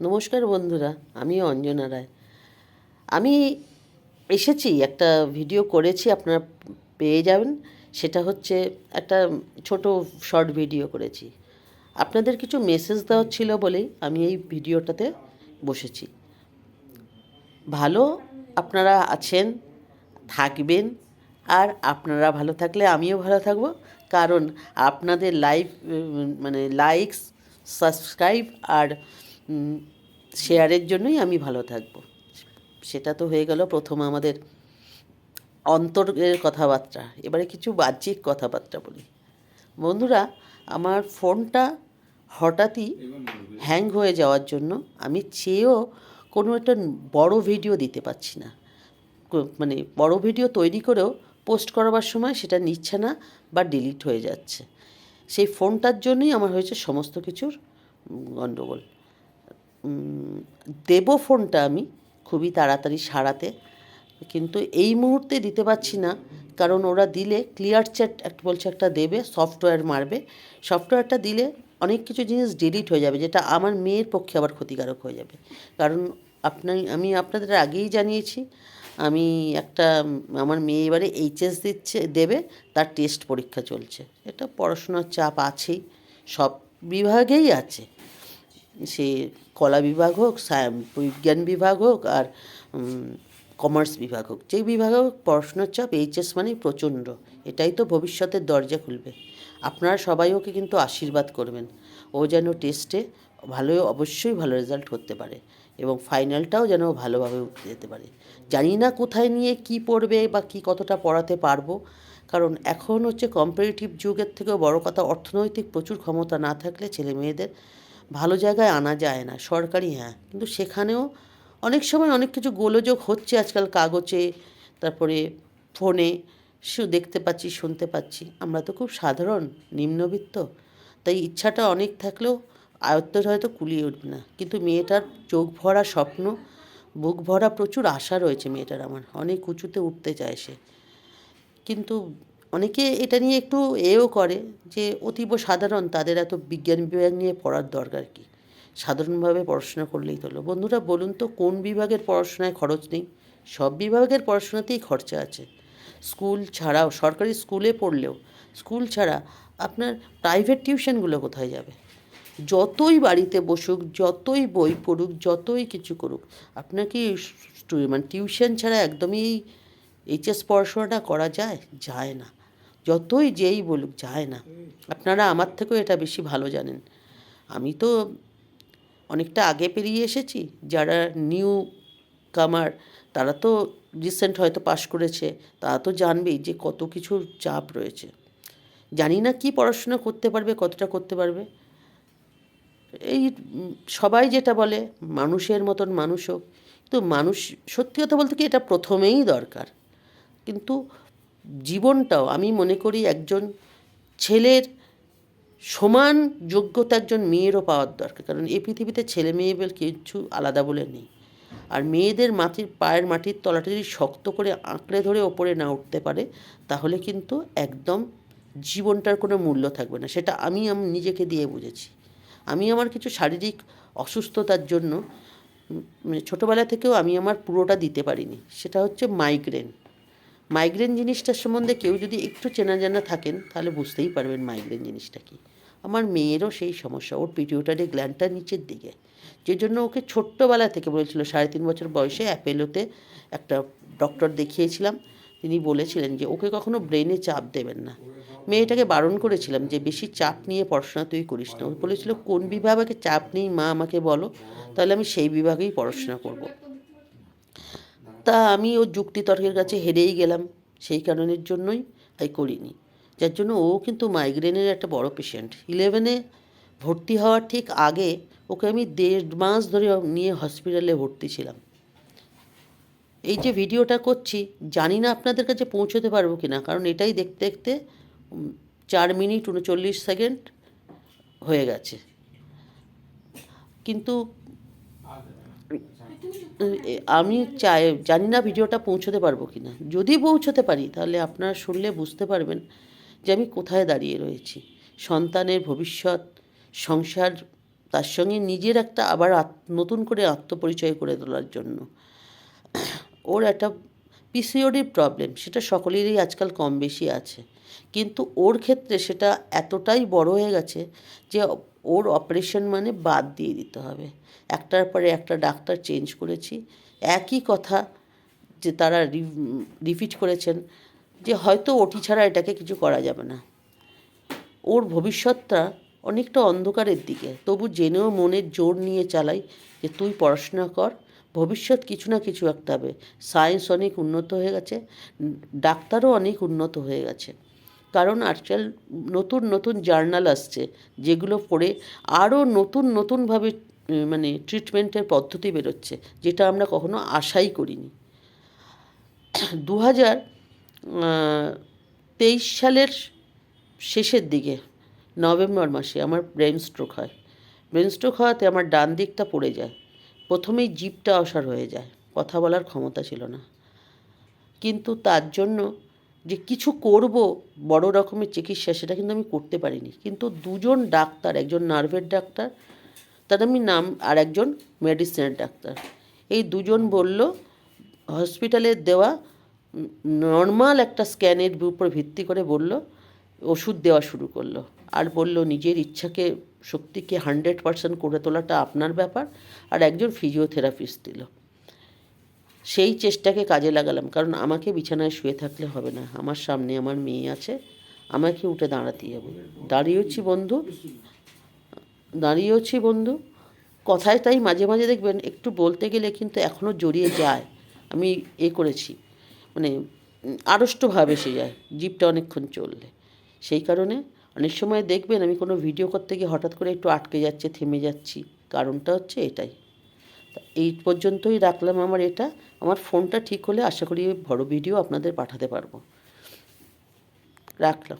নমস্কার বন্ধুরা আমি অঞ্জনা রায়। আমি এসেছি, একটা ভিডিও করেছি, আপনারা পেয়ে যাবেন। সেটা হচ্ছে একটা ছোট শর্ট ভিডিও করেছি। আপনাদের কিছু মেসেজ দেওয়ার ছিল বলেই আমি এই ভিডিওটাতে বসেছি। ভালো আপনারা আছেন, থাকবেন, আর আপনারা ভালো থাকলে আমিও ভালো থাকব। কারণ আপনাদের লাইভ মানে লাইকস সাবস্ক্রাইব আর শেয়ারের জন্যই আমি ভালো থাকব। সেটা তো হয়ে গেল প্রথম আমাদের অন্তরের কথাবার্তা। এবারে কিছু বাহ্যিক কথাবার্তা বলি। বন্ধুরা, আমার ফোনটা হঠাৎই হ্যাং হয়ে যাওয়ার জন্য আমি চেয়েও কোনো একটা বড় ভিডিও দিতে পারছি না। মানে বড় ভিডিও তৈরি করেও পোস্ট করবার সময় সেটা নিচ্ছে না বা ডিলিট হয়ে যাচ্ছে। সেই ফোনটার জন্যই আমার হয়েছে সমস্ত কিছুর গণ্ডগোল দেব ফোনটা আমি খুবই তাড়াতাড়ি সারাতে, কিন্তু এই মুহূর্তে দিতে পারছি না, কারণ ওরা দিলে ক্লিয়ার চ্যাট একটা বলছে একটা দেবে সফটওয়্যার মারবে সফটওয়্যারটা দিলে অনেক কিছু জিনিস ডিলিট হয়ে যাবে, যেটা আমার মেয়ের পক্ষে আবার ক্ষতিকারক হয়ে যাবে। কারণ আপনার আমি আপনাদের আগেই জানিয়েছি, আমি একটা, আমার মেয়ে এবারে এইচএস দিচ্ছে, দেবে, তার টেস্ট পরীক্ষা চলছে। এটা পড়াশোনার চাপ আছেই, সব বিভাগেই আছে। সে কলা বিভাগ হোক বিজ্ঞান বিভাগ হোক আর কমার্স বিভাগ হোক। যেই বিভাগ হোক, পড়াশোনার চাপ এইচএস মানেই প্রচণ্ড। এটাই তো ভবিষ্যতের দরজা খুলবে। আপনারা সবাই ওকে কিন্তু আশীর্বাদ করবেন। ও যেন টেস্টে ভালো, অবশ্যই ভালো রেজাল্ট করতে পারে এবং ফাইনালটাও যেন ভালোভাবে উঠে যেতে পারে। জানি না কোথায় নিয়ে কি পড়বে বা কি কতটা পড়াতে পারব, কারণ এখন হচ্ছে কম্পারেটিভ যুগের থেকেও বড় কথা, অর্থনৈতিক প্রচুর ক্ষমতা না থাকলে ছেলে মেয়েদের ভালো জায়গায় আনা যায় না, সরকারি হ্যাঁ। কিন্তু সেখানেও অনেক সময় অনেক কিছু গোলযোগ হচ্ছে আজকাল কাগজে, তারপরে ফোনে, সে দেখতে পাচ্ছি, শুনতে পাচ্ছি। আমরা তো খুব সাধারণ, নিম্নবিত্ত। তাই ইচ্ছাটা অনেক থাকলেও আয়ত্তের হয়তো কুলিয়ে উঠবে না। কিন্তু মেয়েটার চোখ ভরা স্বপ্ন, বুক ভরা প্রচুর আশা রয়েছে মেয়েটার আমার। অনেক উঁচুতে উঠতে চায় সে। কিন্তু অনেকে এটা নিয়ে একটু এও করে যে অতীব সাধারণ তাদের এত বিজ্ঞান বিভাগ নিয়ে পড়ার দরকার কি? সাধারণভাবে পড়াশোনা করলেই হলো। বন্ধুরা, বলুন তো, কোন বিভাগের পড়াশোনায় খরচ নেই? সব বিভাগের পড়াশোনাতেই খরচা আছে। স্কুল ছাড়াও, সরকারি স্কুলে পড়লেও, স্কুল ছাড়া আপনার প্রাইভেট টিউশনগুলো কোথায় যাবে? যতই বাড়িতে বসুক, যতই বই পড়ুক, যতই কিছু করুক আপনার কি স্টু- মানে টিউশন ছাড়া একদমই এইচএস পড়াশোনাটা করা যায়? যায় না। যতই যেই বলুক, যায় না। আপনারা আমার থেকেও এটা বেশি ভালো জানেন। আমি তো অনেকটা আগে পেরিয়ে এসেছি। যারা নিউ কামার, তারা তো রিসেন্ট হয়তো পাশ করেছে। তারা তো জানবেই যে কত কিছুর চাপ রয়েছে। জানি না কি পড়াশোনা করতে পারবে, কতটা করতে পারবে। এই সবাই যেটা বলে, মানুষের মতন মানুষ হোক। তো মানুষ, সত্যি কথা বলতে কি, এটা প্রথমেই দরকার। কিন্তু জীবনটাও আমি মনে করি একজন ছেলের সমান যোগ্যতা একজন মেয়েরও পাওয়ার দরকার। কারণ এই পৃথিবীতে ছেলে মেয়ে বলে কিছু আলাদা বলে নেই। আর মেয়েদের মাটির পায়ের মাটির তলাটা যদি শক্ত করে আঁকড়ে ধরে ওপরে না উঠতে পারে, তাহলে কিন্তু একদম জীবনটার কোনো মূল্য থাকবে না। সেটা আমি আমি, নিজেকে দিয়ে বুঝেছি। আমি আমার কিছু শারীরিক অসুস্থতার জন্য মানে ছোটোবেলা থেকেও আমি আমার পুরোটা দিতে পারিনি। সেটা হচ্ছে মাইগ্রেন মাইগ্রেন জিনিসটার সম্বন্ধে কেউ যদি একটু চেনা জানা থাকেন, তাহলে বুঝতেই পারবেন মাইগ্রেন জিনিসটা কি। আমার মেয়েরও সেই সমস্যা, ওর পিটিউটারি গ্ল্যান্ডটা নিচের দিকে। যে জন্য ওকে ছোট্টবেলা থেকে বলেছিল, সাড়ে তিন বছর বয়সে অ্যাপেলোতে একটা ডক্টর দেখিয়েছিলাম, তিনি বলেছিলেন যে, ওকে কখনো ব্রেনে চাপ দেবেন না। মেয়েটাকে বারণ করেছিলাম যে, বেশি চাপ নিয়ে পড়াশোনা তুই করিস না। ও বলেছিল, কোন বিভাগে চাপ নেই, মা আমাকে বলো, তাহলে আমি সেই বিভাগেই পড়াশোনা করব। তা আমি ও যুক্তিতর্কের কাছে হেরেই গেলাম, সেই কারণের জন্যই তাই করিনি। যার জন্য ও কিন্তু মাইগ্রেনের একটা বড় পেশেন্ট ইলেভেনে ভর্তি হওয়ার ঠিক আগে ওকে আমি দেড় মাস ধরে নিয়ে হসপিটালে ভর্তি ছিলাম। এই যে ভিডিওটা করছি, জানি না আপনাদের কাছে পৌঁছতে পারব কি না কারণ এটাই দেখতে দেখতে চার মিনিট উনচল্লিশ সেকেন্ড হয়ে গেছে। কিন্তু আমি চাই, জানি না ভিডিওটা পৌঁছতে পারব কি না যদি পৌঁছতে পারি, তাহলে আপনারা শুনলে বুঝতে পারবেন যে আমি কোথায় দাঁড়িয়ে রয়েছি। সন্তানের ভবিষ্যৎ, সংসার, তার সঙ্গে নিজের একটা আবার নতুন করে আত্মপরিচয় করে তোলার জন্য। ওর একটা পিসিওডির প্রবলেম, সেটা সকলেরই আজকাল কম বেশি আছে। কিন্তু ওর ক্ষেত্রে সেটা এতটাই বড় হয়ে গেছে যে ওর অপারেশন মানে বাদ দিয়ে দিতে হবে। একটার পরে একটা ডাক্তার চেঞ্জ করেছি। একই কথা যে তারা রিপিট করেছেন যে হয়তো ওটি ছাড়া এটাকে কিছু করা যাবে না। ওর ভবিষ্যৎটা অনেকটা অন্ধকারের দিকে। তবু জেনেও মনের জোর নিয়ে চালাই যে তুই পড়াশোনা কর, ভবিষ্যৎ কিছু না কিছু একটা হবে। সায়েন্স অনেক উন্নত হয়ে গেছে, ডাক্তারও অনেক উন্নত হয়ে গেছে। কারণ আজকাল নতুন নতুন জার্নাল আসছে, যেগুলো পড়ে আরও নতুন, নতুনভাবে মানে ট্রিটমেন্টের পদ্ধতি বেরোচ্ছে, যেটা আমরা কখনো আশাই করিনি। দু হাজার তেইশ সালের শেষের দিকে, নভেম্বর মাসে আমার ব্রেন স্ট্রোক হয়। ব্রেন স্ট্রোক হওয়াতে আমার ডান দিকটা পড়ে যায়, প্রথমেই জিপটা অসার হয়ে যায়, কথা বলার ক্ষমতা ছিল না। কিন্তু তার জন্য যে কিছু করব, বড় রকমের চিকিৎসা, সেটা কিন্তু আমি করতে পারিনি। কিন্তু দুজন ডাক্তার, একজন নার্ভের ডাক্তার, তার আমি নাম, আর একজন মেডিসিনের ডাক্তার। এই দুজন বলল হসপিটালের দেওয়া, নর্মাল একটা স্ক্যানের উপর ভিত্তি করে বলল, ওষুধ দেওয়া শুরু করল। আর বলল, নিজের ইচ্ছাকে, শক্তিকে হান্ড্রেড পার্সেন্ট করে তোলাটা আপনার ব্যাপার। আর একজন ফিজিওথেরাপিস্ট দিল। সেই চেষ্টাকে কাজে লাগালাম। কারণ আমাকে বিছানায় শুয়ে থাকলে হবে না। আমার সামনে আমার মেয়ে আছে। আমাকে উঠে দাঁড়াতেই হবে। দাঁড়িয়েছি বন্ধু। দাঁড়িয়েছি বন্ধু। কথায় তাই মাঝে মাঝে দেখবেন একটু বলতে গেলে কিন্তু এখনও জড়িয়ে যায়। আমি এ করেছি। মানে আড়ষ্টভাবে এসে যায়। জিপটা অনেকক্ষণ চললে। সেই কারণে অনেক সময় দেখবেন আমি কোনো ভিডিও করতে গিয়ে হঠাৎ করে একটু আটকে যাচ্ছে, থেমে যাচ্ছি। কারণটা হচ্ছে এটাই। এই পর্যন্তই রাখলাম আমার এটা। আমার ফোনটা ঠিক হলে আশা করি বড় ভিডিও আপনাদের পাঠাতে পারব। রাখলাম।